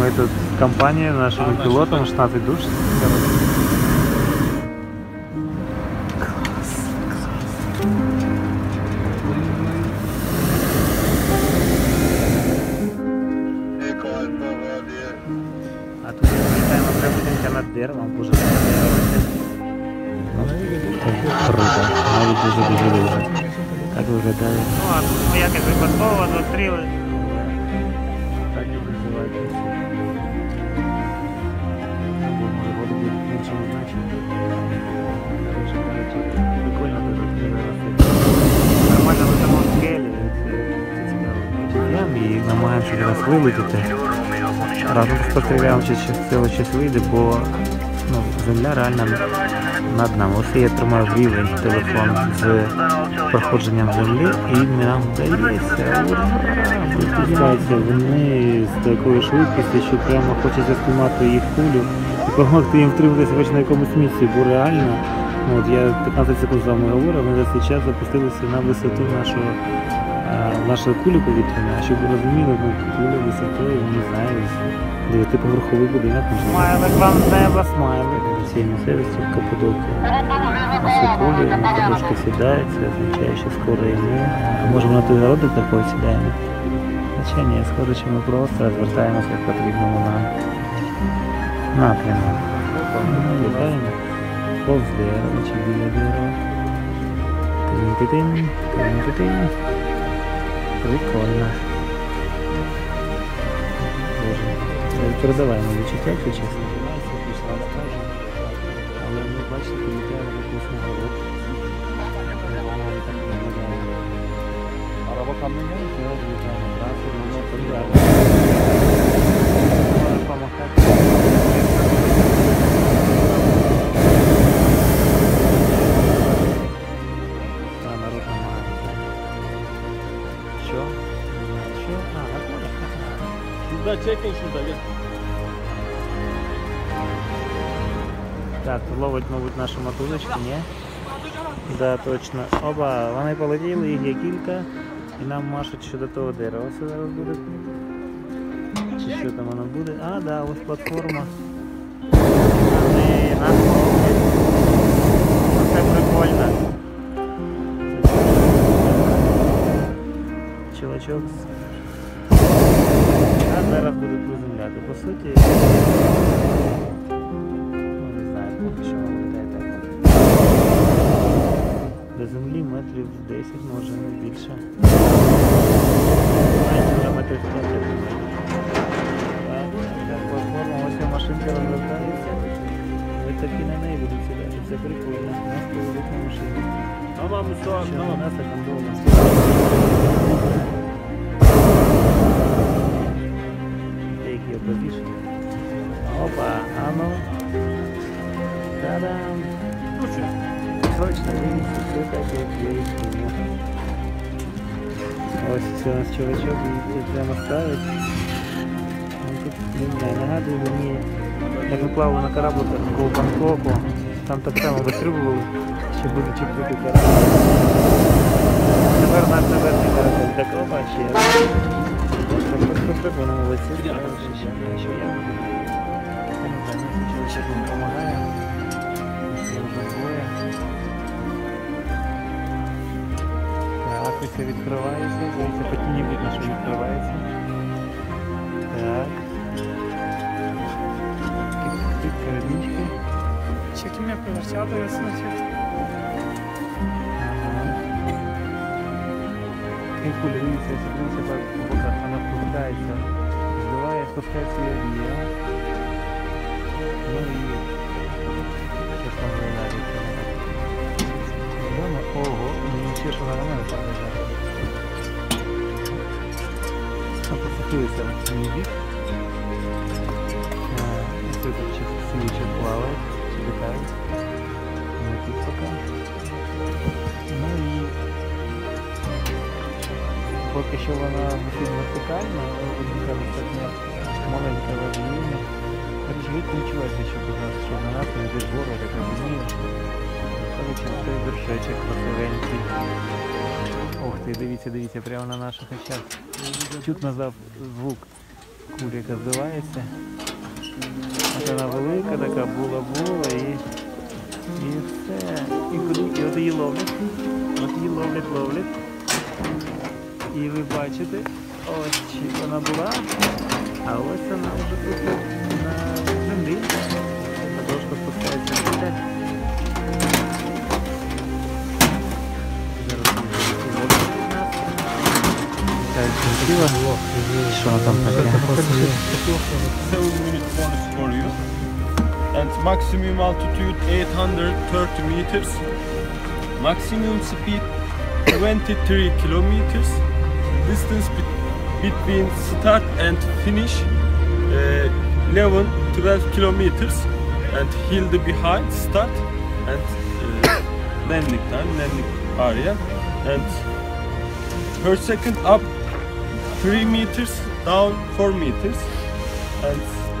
Ми тут з компанією, нашим пілотом, 16 душ. А тут літаємо прямотенько над деревом, дуже Круто, навіть дуже-дуже дуже. Так виглядає. Ну, а тут ми якось випадково зустріли. вилетіти. Разом спостерігаємо, чи чи з цього щось вийде, бо ну, земля реально над нами. Ось я тримаю рівень телефон з проходженням землі і нам вдається. Вони з такою швидкістю, що прямо хочеться спіймати їх кулю і допомогти їм втриматися хоч на якомусь місці, бо реально. ну, От я 15 секунд з вами говорив, вони за цей час запустилися на висоту нашого, нашої кулі повітряної, щоб ви розуміли, ну, куля висотою, не знаю, дев'ятиповерховий будинок. Смайлик вам з неба, смайлик. Цієї місцевості в Каппадокії. Наші кулі, трошки сідається, означає, що скоро йому. А може на той городик такої сідаємо? Хоча ні, сходячи ми просто розвертаємося в потрібному нам напрямку. Літаємо повз дерево чи біля дерева. Тин-тин-тин, тин-тин-тин. Прикольно. Боже, це передаваємо відчуття, якщо чесно. Але ми бачите, політаємо в якусь нагород. Araba kamyon Зараз літаємо трасу, воно подібне. Можеш Şurada çekin şurada gel. Так, ловить, мабуть, нашу мотузочку, ні? Да, точно. Оба, вони полетіли, їх є кілька. І нам машуть що до того дерева все зараз буде. Чи що там воно буде? А, да, ось платформа. Вони нас ловлять. Це прикольно. Це Чувачок. А зараз буде приземляти. По суті. Ну, не знаю, поки що виглядає так. До землі метрів 10, може не більше. Навіть метрів 5, я думаю. Так, так, платформа, ось ця машинка розвертається. Ви таки на неї будуть сідати. Це прикольно. У нас поведуть на машині. Tamam Mustafa abi Що tamam. нас так довго. Ось це у нас чувачок, і прямо ставить. Ну, тут, не знаю, нагадує мені, як ми плавали на корабликах по Бангкоку, там так само вистрибували, що буде чіпити корабль. Тепер наш наверний корабль так опа, ще раз. Так, вони молодці, справилися ще, що я. Я не знаю, мені Так, це відкривається. Дивіться, по тіні видно, що відкривається. Так. Карабінчики. Ще ти мене я. Ага. І куля, дивіться, дивіться по по боках, вона спускається, здуває, спускається і об'є. Ну і що там виявляється. Ого, ще ж вона на мене посадилися в мій бік. Ось тут чи всі чи плавають, чи літають. Ми тут поки. Ну і поки що вона досить вертикальна, одинка достатньо маленька водіївня. Очевидно відчувається, що у нас що на нас не йде гору, як розумію. Що вершечок красивенький. Ох ти, дивіться, дивіться, прямо на наших очах. Чутно звук кулька зливається. От вона велика така була була і, і все. І куди і от її ловлять. От її ловлять, ловлять. І ви бачите, ось вона була, а ось вона вже тут на землі. На дошку спускається var. Şu adam böyle. for you. And maximum altitude 830 meters. Maximum speed 23 kilometers. Distance between start and finish uh, 11 12 kilometers and hill the behind start and uh, landing time landing area and per second up 3 meters, down 4 meters. And